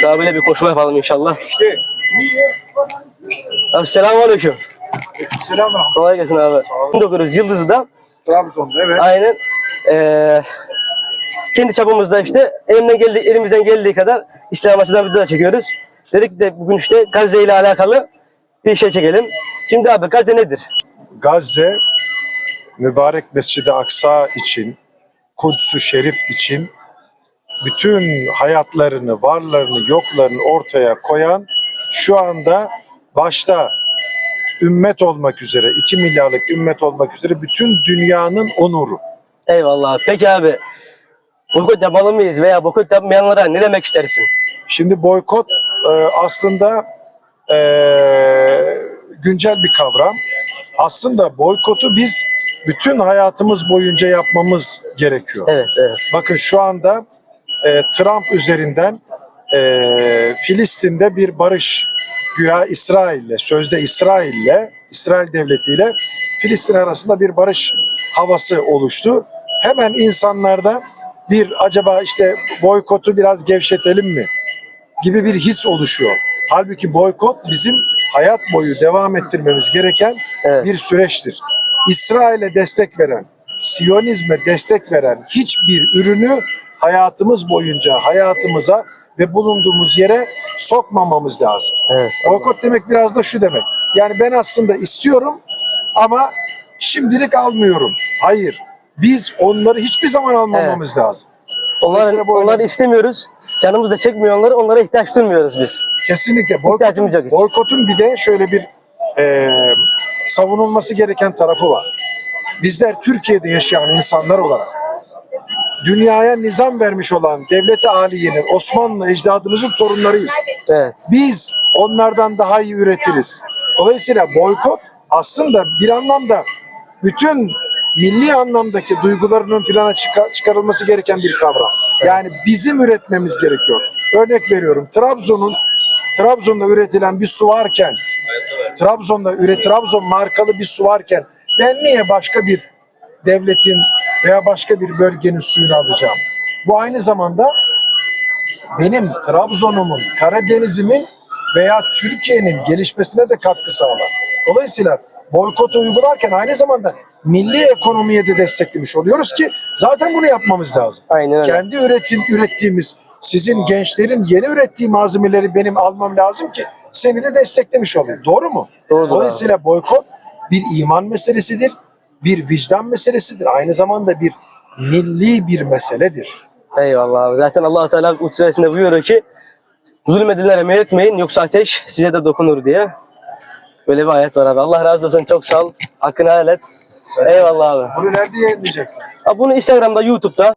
Şu abiyle bir konuşma yapalım inşallah. Abi selamun aleyküm. Selam Kolay gelsin abi. 19 Yıldız'da Trabzon'da evet. aynen eee kendi çapımızda işte elimden geldiği, elimizden geldiği kadar İslam açıdan videolar çekiyoruz. Dedik de bugün işte Gazze ile alakalı bir şey çekelim. Şimdi abi Gazze nedir? Gazze mübarek Mescid-i Aksa için, Kuds-u Şerif için bütün hayatlarını, varlarını, yoklarını ortaya koyan şu anda başta ümmet olmak üzere, 2 milyarlık ümmet olmak üzere bütün dünyanın onuru. Eyvallah. Peki abi boykot yapmalı mıyız veya boykot yapmayanlara ne demek istersin? Şimdi boykot e, aslında e, güncel bir kavram. Aslında boykotu biz bütün hayatımız boyunca yapmamız gerekiyor. Evet, evet. Bakın şu anda e, Trump üzerinden e, Filistin'de bir barış güya İsrail'le, sözde İsrail'le, İsrail devletiyle Filistin arasında bir barış havası oluştu. Hemen insanlarda bir acaba işte boykotu biraz gevşetelim mi gibi bir his oluşuyor. Halbuki boykot bizim hayat boyu devam ettirmemiz gereken Evet. bir süreçtir. İsrail'e destek veren, Siyonizme destek veren hiçbir ürünü hayatımız boyunca hayatımıza ve bulunduğumuz yere sokmamamız lazım. Evet. Boykot demek biraz da şu demek. Yani ben aslında istiyorum ama şimdilik almıyorum. Hayır. Biz onları hiçbir zaman almamamız lazım. Onları, Dolayısıyla bu onları istemiyoruz. Canımız da çekmiyor onları. Onlara ihtiyaç duymuyoruz biz. Kesinlikle. Boykotun, boykotun bir de şöyle bir e, savunulması gereken tarafı var. Bizler Türkiye'de yaşayan insanlar olarak dünyaya nizam vermiş olan devlet-i aliyenin Osmanlı ecdadımızın torunlarıyız. Evet. Biz onlardan daha iyi üretiriz. Dolayısıyla boykot aslında bir anlamda bütün milli anlamdaki duyguların ön plana çıka- çıkarılması gereken bir kavram. Yani bizim üretmemiz gerekiyor. Örnek veriyorum. Trabzon'un Trabzon'da üretilen bir su varken Trabzon'da üret Trabzon markalı bir su varken ben niye başka bir devletin veya başka bir bölgenin suyunu alacağım? Bu aynı zamanda benim Trabzon'umun, Karadeniz'imin veya Türkiye'nin gelişmesine de katkı sağlar. Dolayısıyla boykotu uygularken aynı zamanda milli ekonomiye de desteklemiş oluyoruz ki zaten bunu yapmamız lazım. Aynen öyle. Kendi üretim ürettiğimiz sizin gençlerin yeni ürettiği malzemeleri benim almam lazım ki seni de desteklemiş olayım. Doğru mu? Doğrudur Dolayısıyla boykot bir iman meselesidir, bir vicdan meselesidir. Aynı zamanda bir milli bir meseledir. Eyvallah abi. Zaten allah Teala Kutsu Suresinde buyuruyor ki zulmedilere meyletmeyin yoksa ateş size de dokunur diye. Böyle bir ayet var abi. Allah razı olsun. Çok sağ ol. Hakkını helal et. Eyvallah abi. Bunu nerede yayınlayacaksınız? Abi bunu Instagram'da, YouTube'da